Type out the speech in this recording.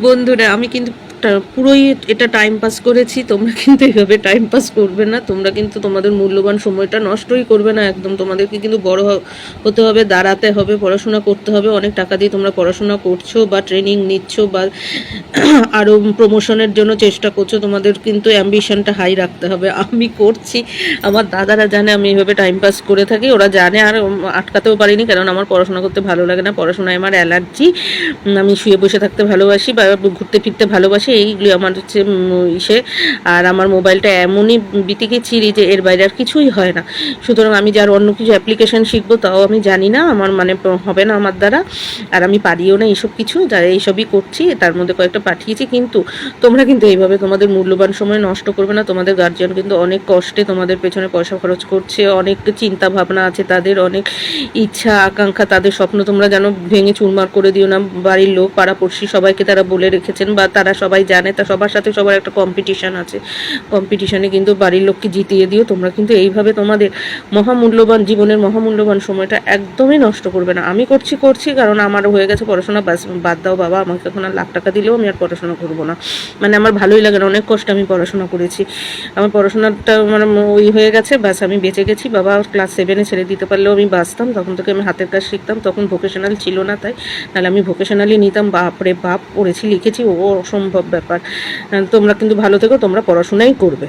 বন্ধুরা আমি কিন্তু পুরোই এটা টাইম পাস করেছি, তোমরা কিন্তু এভাবে টাইম পাস করবে না, তোমরা কিন্তু তোমাদের মূল্যবান সময়টা নষ্টই করবে না একদম, তোমাদেরকে কিন্তু বড় হতে হবে, দাঁড়াতে হবে, পড়াশোনা করতে হবে, অনেক টাকা দিয়ে তোমরা পড়াশোনা করছ বা ট্রেনিং নিচ্ছ বা আরও প্রমোশনের জন্য চেষ্টা করছ, তোমাদের কিন্তু অ্যাম্বিশনটা হাই রাখতে হবে। আমি করছি, আমার দাদারা জানে আমি এভাবে টাইম পাস করে থাকি, ওরা জানে আর আটকাতেও পারিনি, কারণ আমার পড়াশোনা করতে ভালো লাগে না, পড়াশোনায় আমার অ্যালার্জি আমি শুয়ে বসে থাকতে ভালোবাসি বা ঘুরতে ফিরতে ভালোবাসি এইগুলি আমার হচ্ছে ইসে। আর আমার মোবাইলটা এমনই বিতিকে চিরি যে এর বাইরে আর কিছুই হয় না। সুতরাং আমি যার অন্য কিছু অ্যাপ্লিকেশন শিখব, তাও আমি জানি না, আমার মানে হবে না আমার দ্বারা। আর আমি পারিও না এইসব কিছু যারা এইসবই করছি, তার মধ্যে কয়েকটা পাঠিয়েছি, কিন্তু তোমরা কিন্তু এইভাবে তোমাদের মূল্যবান সময় নষ্ট করবে না। তোমাদের গার্জিয়ান কিন্তু অনেক কষ্টে তোমাদের পেছনে পয়সা খরচ করছে, অনেক চিন্তা ভাবনা আছে তাদের, অনেক ইচ্ছা, আকাঙ্ক্ষা, তাদের স্বপ্ন তোমরা যেন ভেঙে চুরমার করে দিও না। বাড়ির লোক, পাড়াপড়শি সবাইকে তারা বলে রেখেছেন বা তারা সবাই জানে, তা সবার সাথে সবার একটা কম্পিটিশান আছে। কম্পিটিশানে কিন্তু বাড়ির লোককে জিতিয়ে দিও, তোমরা কিন্তু এইভাবে তোমাদের মহামূল্যবান, জীবনের মহামূল্যবান সময়টা একদমই নষ্ট করবে না। আমি করছি করছি, কারণ আমার হয়ে গেছে পড়াশোনা বাস বাদ দাও বাবা, আমাকে এখন আর লাখ টাকা দিলেও আমি আর পড়াশোনা করব না। মানে আমার ভালোই লাগে না, অনেক কষ্ট আমি পড়াশোনা করেছি। আমার পড়াশোনাটা মানে ওই হয়ে গেছে বাস আমি বেঁচে গেছি, বাবা ক্লাস সেভেনে ছেড়ে দিতে পারলেও আমি বাঁচতাম, তখন থেকে আমি হাতের কাজ শিখতাম, তখন ভোকেশনাল ছিল না তাই। নাহলে আমি ভোকেশনালি নিতাম, বাপরে বাপ, পড়েছি, লিখেছি, ও অসম্ভব। ব্যাপার। তোমরা কিন্তু ভালো থেকো তোমরা পড়াশোনাই করবে।